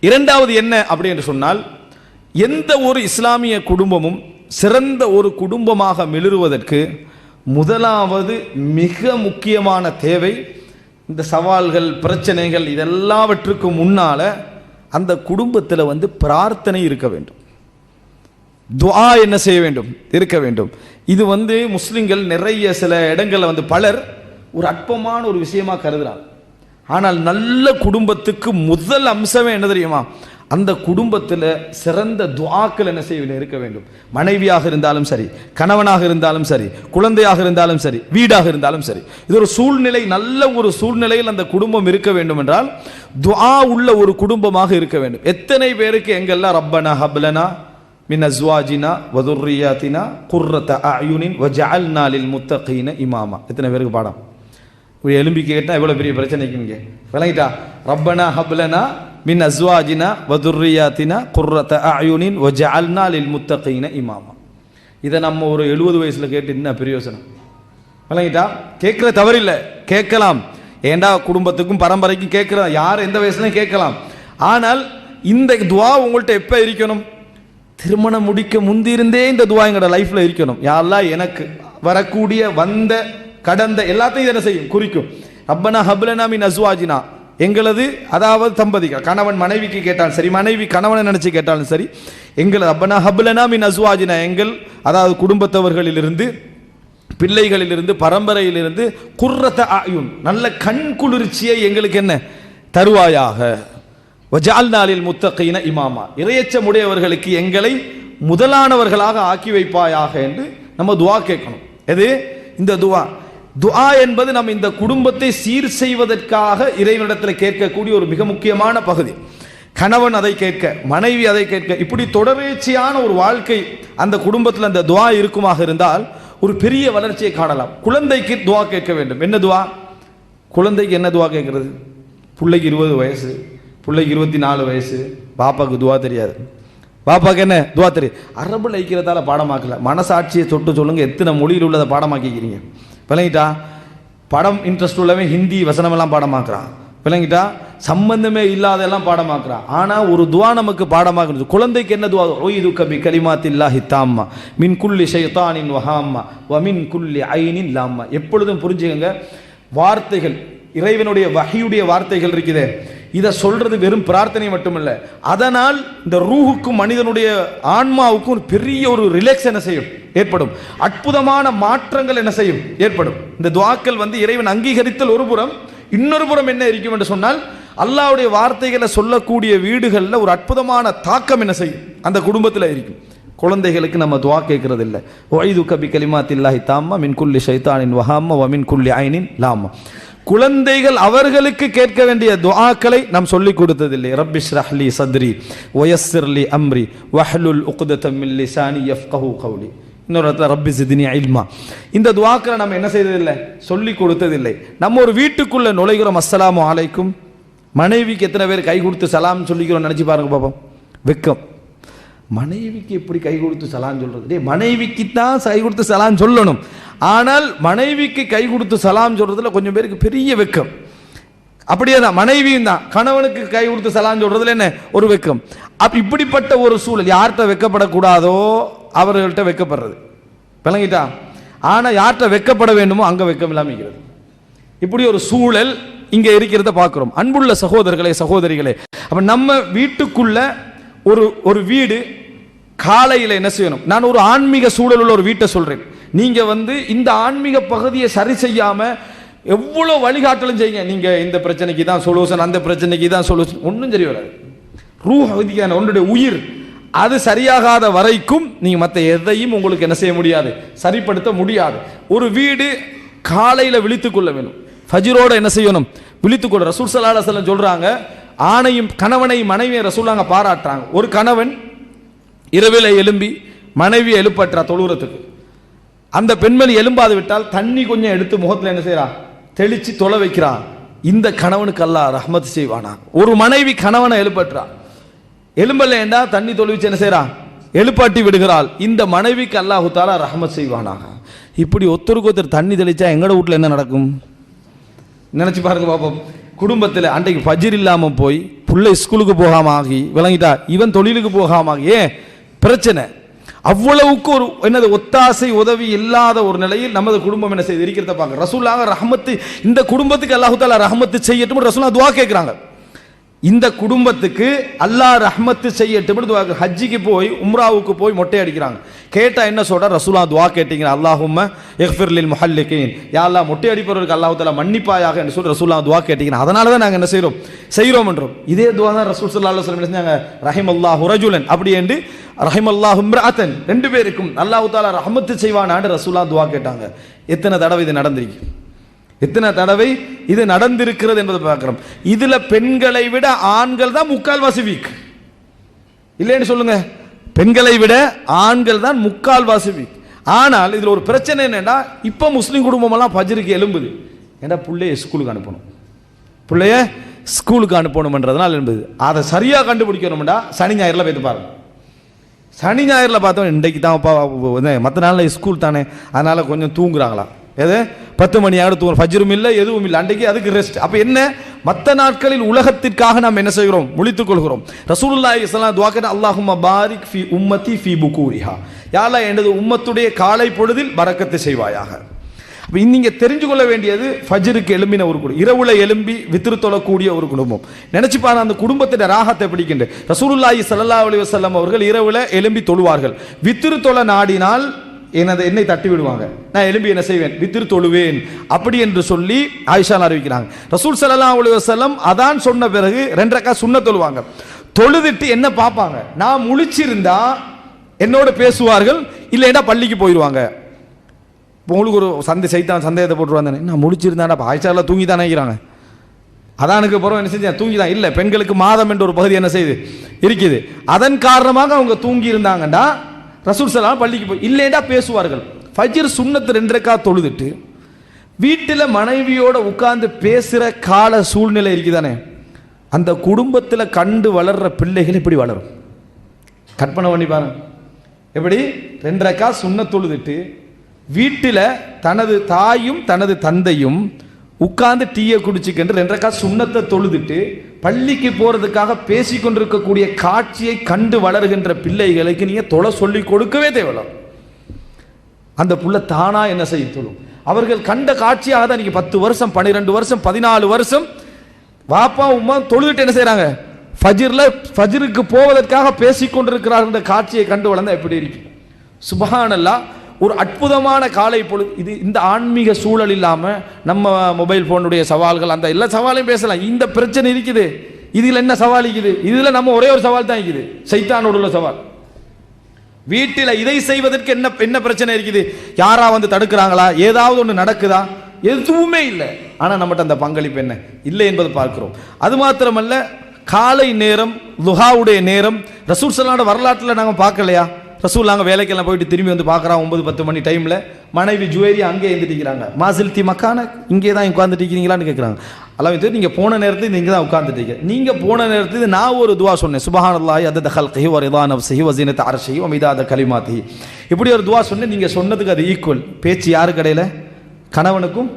இரண்டாவது என்ன அப்படி என்று சொன்னால் எந்த ஒரு இஸ்லாமிய குடும்பமும் சிறந்த ஒரு குடும்பமாக மிளிருவதற்கு முதலாவது மிக முக்கியமான தேவை இந்த சவால்கள் பிரச்சனைகள் இதெல்லாவற்றுக்கும் முன்னால் அந்த குடும்பத்தில் வந்து பிரார்த்தனை இருக்க வேண்டும். துவா என்ன செய்ய வேண்டும்? இருக்க வேண்டும். இது வந்து முஸ்லிம்கள் நிறைய சில இடங்களில் வந்து பலர் ஒரு அற்பமான ஒரு விஷயமா கருதுகிறாங்க ஆனால் நல்ல குடும்பத்துக்கு முதல் அம்சமே என்ன தெரியுமா? அந்த குடும்பத்தில் சிறந்த துவாக்கள் என்ன செய்ய இருக்க வேண்டும். மனைவியாக இருந்தாலும் சரி கணவனாக இருந்தாலும் சரி குழந்தையாக இருந்தாலும் சரி வீடாக இருந்தாலும் சரி. இது ஒரு சூழ்நிலை நல்ல ஒரு சூழ்நிலையில் அந்த குடும்பம் இருக்க வேண்டும் என்றால் துவா உள்ள ஒரு குடும்பமாக இருக்க வேண்டும். எத்தனை பேருக்கு எங்கெல்லாம் ரப்பனா ஹப்லனா மின் அஸ்வாஜினா வதுர்ரியாத்தினா குர்ரத்த அயுனின் வஜால் நாளில் முத்தகீன இமாமா. எத்தனை பேருக்கு பாடம்? எலும்பி கேட்டால் எவ்வளோ பெரிய பிரச்சனைக்கு இங்க. விளங்கிட்டா? ரப்பனா ஹப்லனா மின் அஸ்வாஜினா வதுர்ரியாத்தினா குர்ரத்த அயுனின் வஜஅல்னா லில் முத்தகீன இமாமா. இதை நம்ம ஒரு எழுபது வயசில் கேட்டு என்ன பிரயோசனம்? விளங்கிட்டா? கேட்குற தவறில்லை. கேட்கலாம். ஏண்டா குடும்பத்துக்கும் பரம்பரைக்கும் கேட்கிறதா யார் எந்த வயசுலையும் கேட்கலாம். ஆனால் இந்த துவா உங்கள்கிட்ட எப்போ இருக்கணும்? திருமணம் முடிக்க முந்திருந்தே இந்த துவா எங்களோட லைஃப்பில் இருக்கணும். யாரெல்லாம் எனக்கு வரக்கூடிய வந்த கடந்த எல்லாத்தையும் என்ன செய்யும்? குறிக்கும். ரப்பனா ஹப்லனா மின் அஸ்வாஜினா. எங்களது அதாவது தம்பதிகள் கணவன் மனைவிக்கு கேட்டாலும் சரி மனைவி கணவனை நினைச்சு கேட்டாலும் சரி எங்களது அப்பனா ஹப்லனா மின் அஸ்வாஜினா எங்கள் அதாவது குடும்பத்தவர்களிலிருந்து பிள்ளைகளிலிருந்து பரம்பரையிலிருந்து குர்ரத்த ஆயுன் நல்ல கண் குளிர்ச்சியை எங்களுக்கு என்ன? தருவாயாக. வஜால் நாளில் முத்தகையின இமாமா. இறையச்சமுடையவர்களுக்கு எங்களை முதலானவர்களாக ஆக்கி வைப்பாயாக என்று நம்ம துவா கேட்கணும். எது? இந்த துவா. துஆ என்பது நம்ம இந்த குடும்பத்தை சீர் செய்வதற்காக இறைவனிடத்தில் கேட்கக்கூடிய ஒரு மிக முக்கியமான பகுதி. கணவன் அதை கேட்க மனைவி அதை கேட்க இப்படி தொடர்ச்சியான ஒரு வாழ்க்கை அந்த குடும்பத்தில் அந்த துவா இருக்குமாக இருந்தால் ஒரு பெரிய வளர்ச்சியை காணலாம். குழந்தைக்கு துவா கேட்க வேண்டும். என்ன துவா குழந்தைக்கு என்ன துவா கேட்கறது? பிள்ளைக்கு இருபது வயசு பிள்ளைக்கு இருபத்தி நாலு வயசு பாப்பாவுக்கு துவா தெரியாது. பாப்பாவுக்கு என்ன துவா தெரியும்? அரபு லைக்கிறதால பாடமாக்கல. மனசாட்சியை தொட்டு சொல்லுங்க. எத்தனை மொழியில் உள்ளதை பாடமாக்கிக்கிறீங்க? விளங்கிட்டா? படம் இன்ட்ரெஸ்ட் உள்ளவன் ஹிந்தி வசனமெல்லாம் பாடமாக்குறான். விளங்கிட்டா? சம்பந்தமே இல்லாதெல்லாம் பாடமாக்குறான். ஆனால் ஒரு துவா நமக்கு பாடமாக்குறது. குழந்தைக்கு என்ன துவா? ஒய்து கபி கலிமாத்தில்லா ஹித்தாம்மா மின் குல்லி ஷைத்தானின் வஹாம்மா. வ மின் குல்லி ஐனின் லாம்மா. எப்பொழுதும் புரிஞ்சுக்கங்க வார்த்தைகள் இறைவனுடைய வகையுடைய வார்த்தைகள் இருக்குதே. இதை சொல்றது வெறும் பிரார்த்தனை மட்டுமல்ல. அதனால் இந்த ரூஹுக்கும் மனிதனுடைய ஆன்மாவுக்கும் ஒரு பெரிய ஒரு ரிலாக்ஸ் என்ன செய்யும்? ஏற்படும். அற்புதமான மாற்றங்கள் என்ன செய்யும்? ஏற்படும். இந்த துவாக்கள் வந்து இறைவன் அங்கீகரித்தல் ஒரு புறம் இன்னொரு புறம் என்ன இருக்கும் என்று சொன்னால் அல்லாவுடைய வார்த்தைகளை சொல்லக்கூடிய வீடுகளில் ஒரு அற்புதமான தாக்கம் என்ன செய்யும்? அந்த குடும்பத்தில் இருக்கும். குழந்தைகளுக்கு நம்ம துவா கேட்கறது இல்லை ஒய்து கபி கலிமாத்தில்லாஹி தாம்மா மின் குல்லி ஷைத்தானின் வஹாம்மா வ மின் குல்லி ஐனின் லாமா குழந்தைகள் அவர்களுக்கு கேட்க வேண்டிய துஆக்களை நாம் சொல்லிக் கொடுத்ததில்லை. ரப்பிஷ் ஷ்ரஹ்லி சத்ரி ஒயஸ்ஸிர்லி அம்ரி வஹ்லுல் உக்தத்தம் மின் லிசானி யஃப்கஹு கௌலி. இன்னொரு இடத்துல ரப்பி சிதினி இல்மா. இந்த துவாக்களை நம்ம என்ன செய்ததில்லை? சொல்லி கொடுத்ததில்லை. நம்ம ஒரு வீட்டுக்குள்ள நுழைகிறோம் அஸ்ஸலாமு அலைக்கும். மனைவிக்கு எத்தனை பேர் கை கொடுத்து சலாம் சொல்லிக்கிறோம் நினைச்சு பாருங்க பாப்போம். வெக்கம். மனைவிக்கு எப்படி கை கொடுத்து சலான் சொல்றது? டே மனைவிக்கு தான் கை கொடுத்து சலான் சொல்லணும். ஆனால் மனைவிக்கு கை கொடுத்து சலாம் சொல்றதுல கொஞ்சம் பேருக்கு பெரிய வெக்கம். அப்படியே தான் மனைவியும் தான். கணவனுக்கு கை கொடுத்து சலான் சொல்றதுல என்ன? ஒரு வெக்கம். அப்ப இப்படிப்பட்ட ஒரு சூழல் யார்கிட்ட வெக்கப்படக்கூடாதோ அவர்கள்ட்ட வெக்கப்படுறது. விளங்கிட்டா? ஆனால் யார்கிட்ட வெக்கப்பட வேண்டுமோ அங்கே வெக்கம் இல்லாமல் இருக்கிறது. இப்படி ஒரு சூழல் இங்கே இருக்கிறத பார்க்குறோம். அன்புள்ள சகோதரர்களே சகோதரிகளே அப்போ நம்ம வீட்டுக்குள்ள ஒரு ஒரு வீடு காலையில் என்ன செய்யணும்? நான் ஒரு ஆன்மீக சூழல் உள்ள ஒரு வீட்டை சொல்கிறேன் நீங்கள் வந்து இந்த ஆன்மீக பகுதியை சரி செய்யாமல் எவ்வளோ வழிகாட்டலும் செய்யுங்க. நீங்கள் இந்த பிரச்சனைக்கு தான் சொல்யூஷன் அந்த பிரச்சனைக்கு தான் சொல்யூஷன் ஒன்றும் சரி வராது. ரூஹ் விதிக்கான உன்னுடைய உயிர் அது சரியாகாத வரைக்கும் நீங்கள் மற்ற எதையும் உங்களுக்கு என்ன செய்ய முடியாது. சரிப்படுத்த முடியாது. ஒரு வீடு காலையில் விழித்து கொள்ள வேணும். ஃபஜ்ரோட என்ன செய்யணும்? விழித்துக் கொள்ள ரசூல் ஸல்லல்லாஹு சொல்கிறாங்க ஆணையும் கணவனை மனைவியை ரசூலாங்க பாராட்டுறாங்க. ஒரு கணவன் இரவில் எழும்பி மனைவி எழுப்பற்றா தொழுகிறதுக்கு அந்த பெண்மணி எழும்பாது விட்டால் தண்ணி கொஞ்சம் எடுத்து முகத்தில் என்ன செய்கிறா தெளித்து தொலை வைக்கிறா. இந்த கணவனுக்கு அல்லா ரஹ்மத் செய்வானா? ஒரு மனைவி கணவனை எழுப்பற்றா. எலும்பல்லேண்டா தண்ணி தொழுவிச்சு என்ன செய்கிறா எழுப்பாட்டி விடுகிறாள். இந்த மனைவிக்கு அல்லாஹு தாலா ரஹமத் செய்வானாக. இப்படி ஒத்தருக்கு ஒருத்தர் தண்ணி தெளிச்சா எங்களோட வீட்ல என்ன நடக்கும்? நினச்சி பாருங்க பாப்போம். குடும்பத்தில் அன்றைக்கு ஃபஜ்ர் இல்லாமல் போய் பிள்ளை ஸ்கூலுக்கு போகாமல் ஆகி விளங்கிட்டா இவன் தொழிலுக்கு போகாமல் ஆகி. ஏன்? பிரச்சனை. அவ்வளவுக்கு ஒரு என்னது ஒத்தாசை உதவி இல்லாத ஒரு நிலையில் நமது குடும்பம் என்ன செய்து இருக்கிறத பார்க்க ரசூலாக ரஹமத்து இந்த குடும்பத்துக்கு அல்லாஹு தாலா ரஹமத்து செய்யட்டும் ரசூலா துவா கேட்குறாங்க. இந்த குடும்பத்துக்கு அல்லாஹ் ரஹ்மத்து செய்யட்டும் ஹஜ்ஜிக்கு போய் உம்ராவுக்கு போய் மொட்டை அடிக்கிறாங்க. கேட்டால் என்ன சொல்கிற ரசூலா துவா கேட்டீங்க அல்லாஹும் எஃபிர்லில் முஹல்லிக்கின் யாரெல்லாம் மொட்டை அடிப்பவருக்கு அல்லாஹ் மன்னிப்பாயாக என்று சொல்லி ரசூலா துவா கேட்டீங்க அதனால தான் நாங்கள் என்ன செய்கிறோம் செய்கிறோம் என்றோம் இதே துவா தான் ரசூல் சல்லா அலைஹி வஸல்லம் என்ன செஞ்சாங்க ரஜுலன். அப்படி என்று ரஹிமல்லாஹு இம்ரஅத்தன். ரெண்டு பேருக்கும் அல்லாஹ் தாலா ரஹமத்து செய்வானான்னு ரசூலா துவா கேட்டாங்க. எத்தனை தடவை இது நடந்திருக்கு? எத்தனை தடவை? இது நடந்திருக்கிறது என்பதை பார்க்கிறோம். இதுல பெண்களை விட ஆண்கள் தான் முக்கால்வாசி வீக் இல்லைன்னு சொல்லுங்க. பெண்களை விட ஆண்கள் தான் முக்கால்வாசி வீக் ஆனால் இதுல ஒரு பிரச்சனை என்னென்னா இப்ப முஸ்லீம் குடும்பமெல்லாம் பஜருக்கு எலும்புது ஏன்னா பிள்ளைய ஸ்கூலுக்கு அனுப்பணும்? பிள்ளைய ஸ்கூலுக்கு அனுப்பணும்ன்றதுனால எலும்புது அதை சரியாக கண்டுபிடிக்கணும்டா சனி ஞாயிறில் போய் பாருங்க. சனி ஞாயிறில் பார்த்தோம் இன்றைக்கு தான் மற்ற நாளில் ஸ்கூல் தானே. அதனால கொஞ்சம் தூங்குறாங்களா எது? பத்து மணி ஆகிட ஃபஜ்ரும் இல்லை எதுவும் இல்லை. அன்றைக்கு அதுக்கு ரெஸ்ட் அப்போ என்ன? மற்ற நாட்களில் உலகத்திற்காக நாம் என்ன செய்கிறோம்? முழித்துக் கொள்கிறோம். ரசூலுல்லா இஸ்லாம் துவாக்கர் அல்லாஹும் பாரிக் ஃபி உம்மதி ஃபி புகூரிஹா. யாலா எனது உம்மத்துடைய காலை பொழுதில் பரக்கத்து செய்வாயாக. அப்போ நீங்கள் தெரிஞ்சு கொள்ள வேண்டியது ஃபஜ்ருக்கு எழும்பின ஒரு குடும்பம். இரவுல எலும்பி வித்திரு தொழக்கூடிய ஒரு குடும்பம். நினச்சி பாரு அந்த குடும்பத்தின் ராகத்தை பிடிக்கின்ற ரசூலுல்லாஹி சல்லா அலி வசல்லம் அவர்கள் இரவுல எழும்பி தொழுவார்கள். வித்திரு தொலை நாடினால் எனது என்னை தட்டி விடுவாங்க? நான் எலும்பி என்ன செய்வேன்? வித்திரு தொழுவேன். அப்படி என்று சொல்லி ஆயிஷான் அறிவிக்கிறாங்க. ரசூல் ஸல்லல்லாஹு அலைஹி வஸல்லம் அதான் சொன்ன பிறகு ரெண்டரைக்கா சுண்ண தொழுவாங்க. தொழுதுட்டு என்ன பார்ப்பாங்க? நான் முழிச்சிருந்தா என்னோட பேசுவார்கள் இல்லைன்னா பள்ளிக்கு போயிடுவாங்க உங்களுக்கு ஒரு சந்தை சைத்தான் சந்தேகத்தை போட்டுருவாங்க நான் முடிச்சிருந்தாடா இப்போ ஆயிஷாவில் தூங்கி தானே நினைக்கிறாங்க அதானுக்கு அப்புறம் என்ன செஞ்சேன் தூங்கி தான் இல்லை பெண்களுக்கு மாதம் என்ற ஒரு பகுதி என்ன செய்யுது? இருக்குது. அதன் காரணமாக அவங்க தூங்கி இருந்தாங்கன்னா ரசூல் சலாம் பள்ளிக்கு போய் இல்லைடா பேசுவார்கள். ஃபஜ்ர் சுண்ணத்து ரெண்டரைக்கா தொழுதுட்டு வீட்டில் மனைவியோட உட்கார்ந்து பேசுகிற கால சூழ்நிலை இருக்குதானே? அந்த குடும்பத்தில் கண்டு வளர்ற பிள்ளைகள் இப்படி வளரும். கற்பனை பண்ணி பாருங்க. எப்படி? ரெண்டரைக்கா சுண்ண தொழுதுட்டு வீட்டில் தனது தாயும் தனது தந்தையும் உட்கார்ந்து டீயை குடிச்சுக்கிட்டு ரெண்டரைக்கா சுண்ணத்தை தொழுதுட்டு பள்ளிக்கு போகிறதுக்காக பேசி கொண்டிருக்கக்கூடிய காட்சியை கண்டு வளருகின்ற பிள்ளைகளுக்கு நீங்கள் தொலை சொல்லி கொடுக்கவே தேவையில்ல. அந்த புள்ள தானா என்ன செய்ய தொழும் அவர்கள் கண்ட காட்சியாக தான் நீங்கள் பத்து வருஷம் பன்னிரெண்டு வருஷம் பதினாலு வருஷம் வாப்பா உமா தொழுதுட்டு என்ன செய்கிறாங்க ஃபஜிரில் ஃபஜிருக்கு போவதற்காக பேசி கொண்டிருக்கிறார்கள் என்ற காட்சியை கண்டு வளர்ந்தால் எப்படி இருக்கு சுபஹானல்லா ஒரு அற்புதமான காலை பொழுது இது இந்த ஆன்மீக சூழல் இல்லாமல் நம்ம மொபைல் ஃபோனுடைய சவால்கள் அந்த எல்லா சவாலையும் பேசலாம். இந்த பிரச்சனை இருக்குது. இதில் என்ன சவால் இருக்குது? இதில் நம்ம ஒரே ஒரு சவால் தான் இருக்குது. சைத்தானோடு உள்ள சவால். வீட்டில் இதை செய்வதற்கு என்ன என்ன பிரச்சனை இருக்குது? யாரா வந்து தடுக்கிறாங்களா? ஏதாவது ஒன்று நடக்குதா? எதுவுமே இல்லை. ஆனால் நம்மகிட்ட அந்த பங்களிப்பு என்ன? இல்லை என்பதை பார்க்கிறோம். அது மாத்திரமல்ல காலை நேரம் லுஹாவுடைய நேரம் ரசூல் வரலாற்றில் நாங்கள் பார்க்கலையா? ரசூல் நாங்கள் வேலைக்கெல்லாம் போயிட்டு திரும்பி வந்து பார்க்குறோம் ஒன்பது பத்து மணி டைமில் மனைவி ஜுவேரி அங்கே எழுந்துட்டிக்கிறாங்க மாசில் தி மக்கான இங்கே தான் உட்காந்துட்டு இருக்கிறீங்களான்னு கேட்குறாங்க அல்லாஹ் நீங்கள் போன நேரத்தில் இங்கே தான் உட்காந்துட்டீங்க நீங்கள் போன நேரத்தில் நான் ஒரு துவா சொன்னேன். சுபஹானல்லாஹி அதத ஹல்கிஹி வ ரிதா நஃப்ஸிஹி வ ஸீனத அர்ஷிஹி வ இப்படி ஒரு துவா சொன்னேன். நீங்கள் சொன்னதுக்கு அது ஈக்குவல் பேச்சு யாருக்கு இடையில? கணவனுக்கும்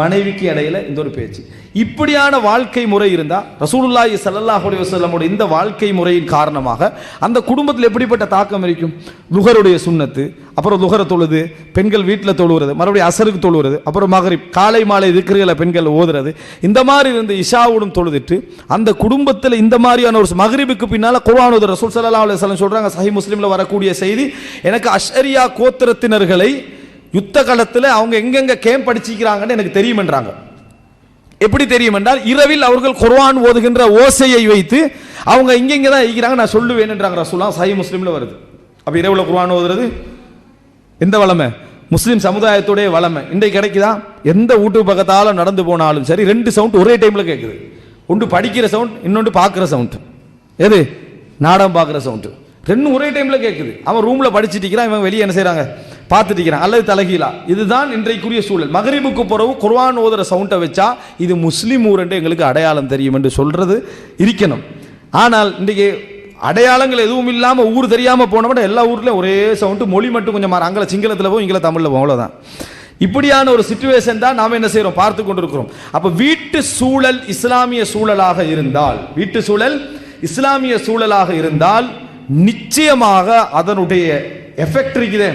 மனைவிக்கு இடையில இந்த ஒரு பேச்சு. இப்படியான வாழ்க்கை முறை இருந்தால் ரசூலுல்லாஹி ஸல்லல்லாஹு அலைஹி இந்த வாழ்க்கை முறையின் காரணமாக அந்த குடும்பத்தில் எப்படிப்பட்ட தாக்கம் இருக்கும்? லுகருடைய சுண்ணத்து அப்புறம் லுகர தொழுது பெண்கள் வீட்டில் தொழுகிறது மறுபடியும் அசருக்கு தொழுகிறது அப்புறம் மகரிப் காலை மாலை இருக்கிற பெண்கள் ஓதுறது இந்த மாதிரி இருந்து இஷாவுடன் தொழுதுட்டு அந்த குடும்பத்தில் இந்த மாதிரியான ஒரு மகரிபுக்கு பின்னால் குர்ஆன் ரசூல் சல்லா அலைஹி சொல்கிறாங்க சஹி முஸ்லீமில் வரக்கூடிய செய்தி எனக்கு அஷ்ரியா கோத்திரத்தினர்களை யுத்த காலத்தில் அவங்க எங்கெங்கே கேம்ப் அடிச்சிக்கிறாங்கன்னு எனக்கு தெரியுமென்றாங்க. எப்படி தெரியும் என்றால் இரவில் அவர்கள் குர்வான் ஓதுகின்ற ஓசையை வைத்து அவங்க இங்கே இங்கே தான் இருக்கிறாங்க நான் சொல்லுவேன் ரசூலாம் ரசூலா சஹி வருது. அப்போ இரவில் குர்வான் ஓதுறது எந்த வளமை? முஸ்லீம் சமுதாயத்துடைய வளமை. இன்றைக்கு கிடைக்குதா? எந்த வீட்டு பக்கத்தாலும் நடந்து போனாலும் சரி ரெண்டு சவுண்ட் ஒரே டைமில் கேட்குது ஒன்று படிக்கிற சவுண்ட் இன்னொன்று பார்க்குற சவுண்ட் எது? நாடகம் பார்க்குற சவுண்ட் ரெண்டும் ஒரே டைமில் கேட்குது அவன் ரூமில் படிச்சுட்டு இருக்கிறான் இவன் வெளியே என்ன செய்கிறாங்க பார்த்துட்டு அல்லது தலகீழா இதுதான் இன்றைக்குரிய சூழல். மகரிபுக்கு பிறகு குர்வான் ஓதுற சவுண்டை வச்சா இது முஸ்லீம் ஊர் என்று எங்களுக்கு அடையாளம் தெரியும் என்று சொல்றது இருக்கணும். ஆனால் இன்றைக்கு அடையாளங்கள் எதுவும் இல்லாமல் ஊர் தெரியாமல் போனவட எல்லா ஊர்லேயும் ஒரே சவுண்டு மொழி மட்டும் கொஞ்சம் மாறும் அங்கே சிங்களத்தில் போகும் இங்கே தமிழில் போகும். அவ்வளோதான் இப்படியான ஒரு சுச்சுவேஷன் தான் நாம் என்ன செய்கிறோம் பார்த்து கொண்டிருக்கிறோம். அப்போ வீட்டு சூழல் இஸ்லாமிய சூழலாக இருந்தால் வீட்டு சூழல் இஸ்லாமிய சூழலாக இருந்தால் நிச்சயமாக அதனுடைய எஃபெக்ட் இருக்குதே.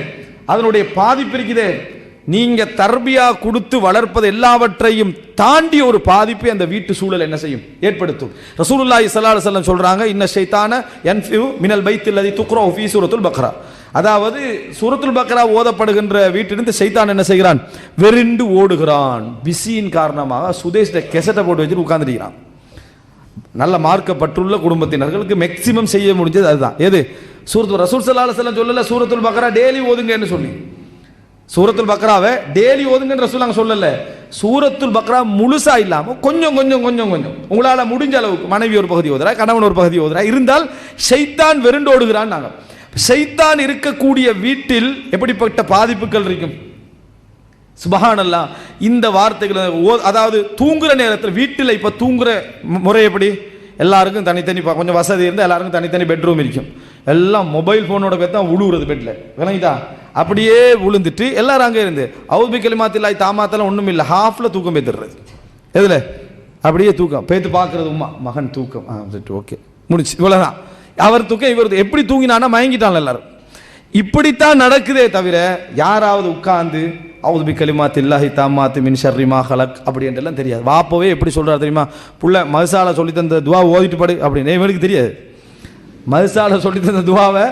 அதனுடைய பாதிப்பு இருக்குதே நீங்க தர்பியா கொடுத்து வளர்ப்பது எல்லாவற்றையும் தாண்டி ஒரு பாதிப்பை அந்த வீட்டு சூழல் என்ன செய்யும்? ஏற்படுத்தும். ரசூலுல்லாஹி ஸல்லல்லாஹு செல்லம் சொல்றாங்க இன்ன ஷைத்தான யன்ஃபியு மினல் பைத்தில்லதி துக்ரோ துக்ரவு ஃபீ சூரத்துல் பக்ரா. அதாவது சூரத்துல் பக்ரா ஓதப்படுகின்ற வீட்டிலிருந்து சைத்தான் என்ன செய்கிறான்? வெறிண்டு ஓடுகிறான். பிஸியின் காரணமாக சுதேஷ்ட கெசட்டை போட்டு வச்சுட்டு உட்காந்துருக்கிறான் நல்ல மார்க்கப்பட்டுள்ள குடும்பத்தினர்களுக்கு மேக்சிமம் செய்ய முடிஞ்சது அதுதான். எது? சூரத்து ரசூல் ஸல்லல்லாஹு அலைஹி சொல்லல சூரத்துல் பக்ரா டெய்லி ஓதுங்கன்னு சொல்லி. சூரத்துல் பக்ராவை டெய்லி ஓதுங்கன்னு ரசூல் அங்க சொல்லல. சூரத்துல் பக்ரா முழுசா இல்லாம கொஞ்சம் கொஞ்சம் கொஞ்சம் கொஞ்சம். உங்களால முடிஞ்ச அளவுக்கு மனைவி ஒரு பகுதி ஓதுறா கணவன் ஒரு பகுதி ஓதுறா. இருந்தால் ஷைத்தான் வெறுண்டு ஓடுகிறான் ஷைத்தான் இருக்கக்கூடிய வீட்டில் எப்படிப்பட்ட பாதிப்புகள் இருக்கும்? சுபஹானல்லா இந்த வார்த்தைகளை ஓ அதாவது தூங்குற நேரத்தில் வீட்டில் இப்போ தூங்குற முறை எப்படி? எல்லாருக்கும் தனித்தனி கொஞ்சம் வசதி இருந்தால் எல்லாருக்கும் தனித்தனி பெட்ரூம் இருக்கும். எல்லாம் மொபைல் ஃபோனோட பேர் தான் உழுவுறது பெட்டில் விளங்கிதா? அப்படியே விழுந்துட்டு எல்லாரும் அங்கே இருந்து அவுபி கலிமாத்தில்லாய் தாமாத்தெல்லாம் ஒன்றும் இல்லை. ஹாஃபில் தூக்கம் பேத்துடுறது எதில்? அப்படியே தூக்கம். பேத்து பார்க்கறது உமா மகன் தூக்கம். ஆ ஓகே முடிச்சு. இவ்வளோதான் அவர் தூக்கம் இவர் எப்படி தூங்கினானா மயங்கிட்டாங்க எல்லாரும். இப்படித்தான் நடக்குதே தவிர யாராவது உட்கார்ந்து அவுது பி கலிமாத் இல்லாஹி தாமாத்து மின் ஷர்ரிமா ஹலக் அப்படின்றலாம் தெரியாது. வாப்பவே எப்படி சொல்கிறார் தெரியுமா? புள்ள மதுசால சொல்லி தந்த துவா ஓதிட்டு படு அப்படின்னு. இவனுக்கு தெரியாது. மதுசால சொல்லி தந்த துவாவை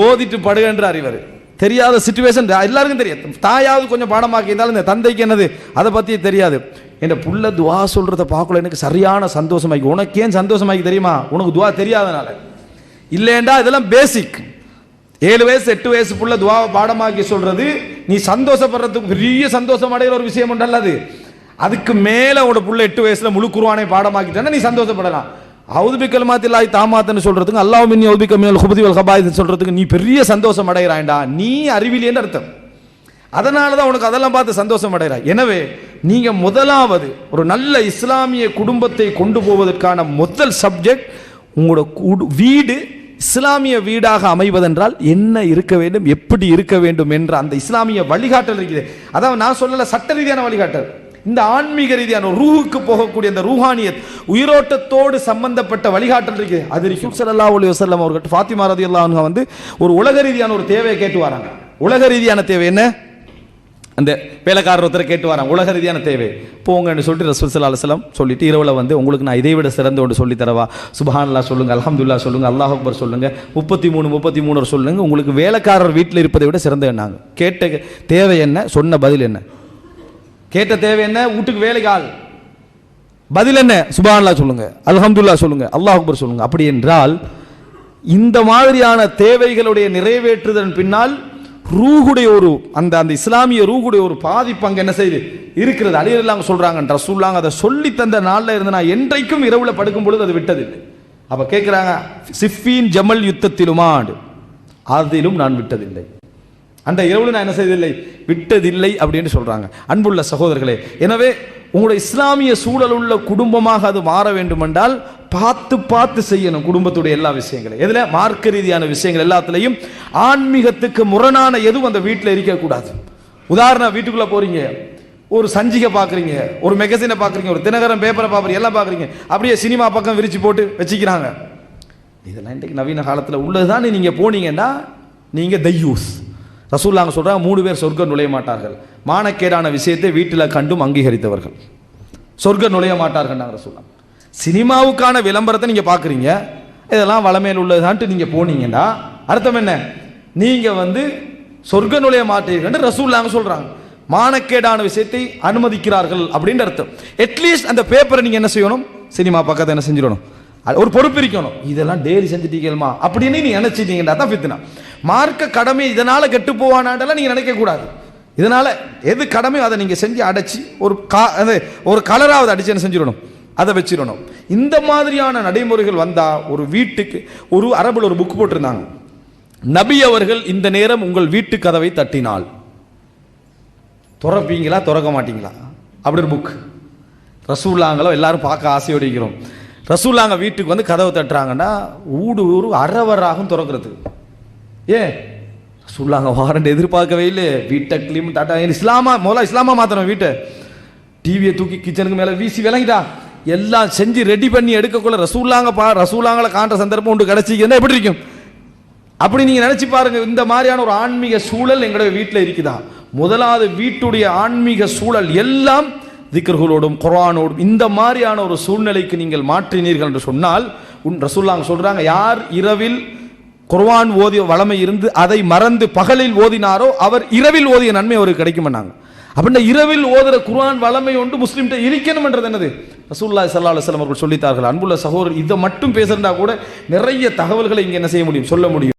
ஓதிட்டு படுகின்றார் இவர். தெரியாத சுச்சுவேஷன் எல்லாருக்கும் தெரியாது. தாயாவது கொஞ்சம் பாடமாக்கி இருந்தாலும் இந்த தந்தைக்கு என்னது? அதை பற்றி தெரியாது. என் புள்ள துவா சொல்கிறத பார்க்கல. எனக்கு சரியான சந்தோஷமாக்கி உனக்கு ஏன் சந்தோஷமாக்கி தெரியுமா? உனக்கு துவா தெரியாதனால. இல்லைண்டா இதெல்லாம் பேசிக் ஏழு வயசு எட்டு வயசு புள்ள துவாவை பாடமாக்கி சொல்றது நீ சந்தோஷப்படுறதுக்கு பெரிய சந்தோஷம் அடைகிற ஒரு விஷயம் உண்டு அதுக்கு மேலே உன்னோட புள்ள எட்டு வயசுல முழு குருவானை பாடமாக்கிட்டா நீ சந்தோஷப்படலாம். அவுதுபிக்கல் மாத்தில்லாய் தாமாத்தன்னு சொல்றதுக்கு அல்லாஹ் மின் அவுதுபிக்க மேல் ஹுபதி வல் சொல்றதுக்கு நீ பெரிய சந்தோஷம் அடைகிறாய்டா நீ அறிவிலேன்னு அர்த்தம். அதனால தான் உனக்கு அதெல்லாம் பார்த்து சந்தோஷம் அடைகிறாய். எனவே நீங்க முதலாவது ஒரு நல்ல இஸ்லாமிய குடும்பத்தை கொண்டு போவதற்கான முதல் சப்ஜெக்ட் உங்களோட குடு- வீடு இஸ்லாமிய வீடாக அமைவதென்றால் என்ன இருக்க வேண்டும் எப்படி இருக்க வேண்டும் என்ற அந்த இஸ்லாமிய வழிகாட்டல் இருக்குது. அதாவது நான் சொல்லல சட்ட ரீதியான வழிகாட்டல். இந்த ஆன்மீக ரீதியான ரூஹுக்கு போகக்கூடிய அந்த ரூஹானியத் உயிரோட்டத்தோடு சம்பந்தப்பட்ட வழிகாட்டல் இருக்குது. அது இருக்கும் சல்லா அலி வசல்லம் அவர்கள் ஃபாத்திமா ரதி அன்ஹா வந்து ஒரு உலக ரீதியான ஒரு தேவையை கேட்டு வராங்க. உலக ரீதியான தேவை என்ன? அந்த வேலைக்காரர் ஒருத்தர் கேட்டு வரான் உலக ரீதியான தேவை. போங்கன்னு சொல்லிட்டு ரசூல் சல்லா அலுவலம் சொல்லிட்டு இரவில் வந்து உங்களுக்கு நான் இதை விட சிறந்த ஒன்று சொல்லி தரவா? சுபஹானல்லா சொல்லுங்கள் அல்ஹம்துலில்லாஹ் அல்லாஹ் அக்பர் சொல்லுங்கள் முப்பத்தி மூணு முப்பத்தி மூணு சொல்லுங்கள் உங்களுக்கு வேலைக்காரர் வீட்டில் இருப்பதை விட சிறந்த என்னாங்க? கேட்ட தேவை என்ன சொன்ன பதில் என்ன? கேட்ட தேவை என்ன? வீட்டுக்கு வேலைக்கு ஆள். பதில் என்ன? சுபஹான்லா சொல்லுங்கள் அலமதுல்லா சொல்லுங்கள் அல்லாஹ் அக்பர் சொல்லுங்கள் அப்படி என்றால் இந்த மாதிரியான தேவைகளுடைய நிறைவேற்றுதன் பின்னால் ரூகுடைய ஒரு அந்த அந்த இஸ்லாமிய ரூகுடைய ஒரு பாதிப்பு அங்கே என்ன செய்யுது இருக்கிறது. அழியலாங்க சொல்கிறாங்க ரசூல்லாங்க அதை சொல்லி தந்த நாளில் இருந்து நான் என்றைக்கும் இரவில் படுக்கும் பொழுது அது விட்டதில்லை. அப்போ கேட்குறாங்க சிஃபின் ஜமல் யுத்தத்திலுமாடு அதிலும் நான் விட்டதில்லை. அந்த இரவு நான் என்ன செய்ததில்லை விட்டதில்லை அப்படின்னு சொல்றாங்க. அன்புள்ள சகோதரர்களே எனவே உங்களுடைய இஸ்லாமிய சூழல் உள்ள குடும்பமாக அது மாற வேண்டுமென்றால் பார்த்து பார்த்து செய்யணும் குடும்பத்துடைய எல்லா விஷயங்களையும் எதுல? மார்க்க ரீதியான விஷயங்கள் எல்லாத்துலேயும் ஆன்மீகத்துக்கு முரணான எதுவும் அந்த வீட்டில் இருக்கக்கூடாது. உதாரணம் வீட்டுக்குள்ள போறீங்க. ஒரு சஞ்சிகை பார்க்குறீங்க ஒரு மெகசினை பார்க்குறீங்க ஒரு தினகரன் பேப்பரை பார்க்குறீங்க எல்லாம் பார்க்குறீங்க அப்படியே சினிமா பக்கம் விரிச்சு போட்டு வச்சுக்கிறாங்க. இதெல்லாம் இன்றைக்கு நவீன காலத்தில் உள்ளதுதான் நீங்கள் போனீங்கன்னா நீங்கள் தையூஸ் ரசூல்லாங்க சொல்கிறாங்க மூணு பேர் சொர்க்கம் நுழைய மாட்டார்கள். மானக்கேடான விஷயத்தை வீட்டில் கண்டும் அங்கீகரித்தவர்கள். சொர்க்கம் நுழைய மாட்டார்கள் நாங்கள் ரசூல்லாம் சினிமாவுக்கான விளம்பரத்தை நீங்கள் பார்க்குறீங்க இதெல்லாம் வளமையில் உள்ளதான்ட்டு நீங்கள் போனீங்கன்னா அர்த்தம் என்ன? நீங்கள் வந்து சொர்க்க நுழைய மாட்டீர்கள் ரசூல்லாங்க சொல்கிறாங்க மானக்கேடான விஷயத்தை அனுமதிக்கிறார்கள் அப்படின்ற அர்த்தம். அட்லீஸ்ட் அந்த பேப்பரை நீங்கள் என்ன செய்யணும்? சினிமா பக்கத்தை என்ன செஞ்சிடணும்? அது ஒரு பொறுப்பு இருக்கணும். இதெல்லாம் டெய்லி செஞ்சுட்டீங்கம்மா அப்படின்னு நீ நினைச்சிட்டீங்கன்னா தான் ஃபித்னா மார்க்க கடமை இதனால் கெட்டு போவானாண்டெல்லாம் நீங்கள் நினைக்க கூடாது எது கடமையோ அதை நீங்கள் செஞ்சு அடைச்சி ஒரு கா அது ஒரு கலராவது அடிச்சு என்ன செஞ்சிடணும்? அதை வச்சிடணும். இந்த மாதிரியான நடைமுறைகள் வந்தால் ஒரு வீட்டுக்கு ஒரு அரபில் ஒரு புக் போட்டிருந்தாங்க. நபி அவர்கள் இந்த நேரம் உங்கள் வீட்டு கதவை தட்டினால். திறப்பீங்களா திறக்க மாட்டீங்களா? அப்படி ஒரு புக் ரசூல்லாங்களோ எல்லாரும் பார்க்க ஆசையோடு இருக்கிறோம். ரசூல்லாங்க வீட்டுக்கு வந்து கதவை தட்டுறாங்கன்னா ஊடு ஊரு அறவராகும் திறக்கிறது ஏன்? ரசூல்லாங்க வாரண்ட் எதிர்பார்க்கவே இல்லை வீட்டை கிளீம் டாட்டா இஸ்லாமா? முதல்ல இஸ்லாமா மாத்திரம் வீட்டை. டிவியை தூக்கி கிச்சனுக்கு மேலே வீசி விளங்கிட்டா எல்லாம் செஞ்சு ரெடி பண்ணி எடுக்கக்குள்ள ரசூல்லாங்க பா ரசூலாங்களை காண்ற சந்தர்ப்பம் உண்டு கிடச்சிக்கிறதா எப்படி இருக்கும்? அப்படி நீங்கள் நினச்சி பாருங்கள் இந்த மாதிரியான ஒரு ஆன்மீக சூழல் எங்களுடைய வீட்டில் இருக்குதா? முதலாவது வீட்டுடைய ஆன்மீக சூழல் எல்லாம் திக்கர்களோடும் குரானோடும் இந்த மாதிரியான ஒரு சூழ்நிலைக்கு நீங்கள் மாற்றினீர்கள் என்று சொன்னால் உன் ரசூல்லாங்க சொல்கிறாங்க யார் இரவில் குர்வான் ஓதிய வளமை இருந்து அதை மறந்து பகலில் ஓதினாரோ அவர் இரவில் ஓதிய நன்மை அவருக்கு கிடைக்கும்னாங்க. அப்படின்னா இரவில் ஓதுற குர்ஆன் வளமை ஒன்று முஸ்லீம்கிட்ட இருக்கணும் என்றது என்னது? ரசூல்லா சல்லா அலுவலம் அவர்கள் சொல்லித்தார்கள். அன்புள்ள சகோதரர் இதை மட்டும் பேசுறதா கூட நிறைய தகவல்களை இங்கே என்ன செய்ய முடியும்? சொல்ல முடியும்.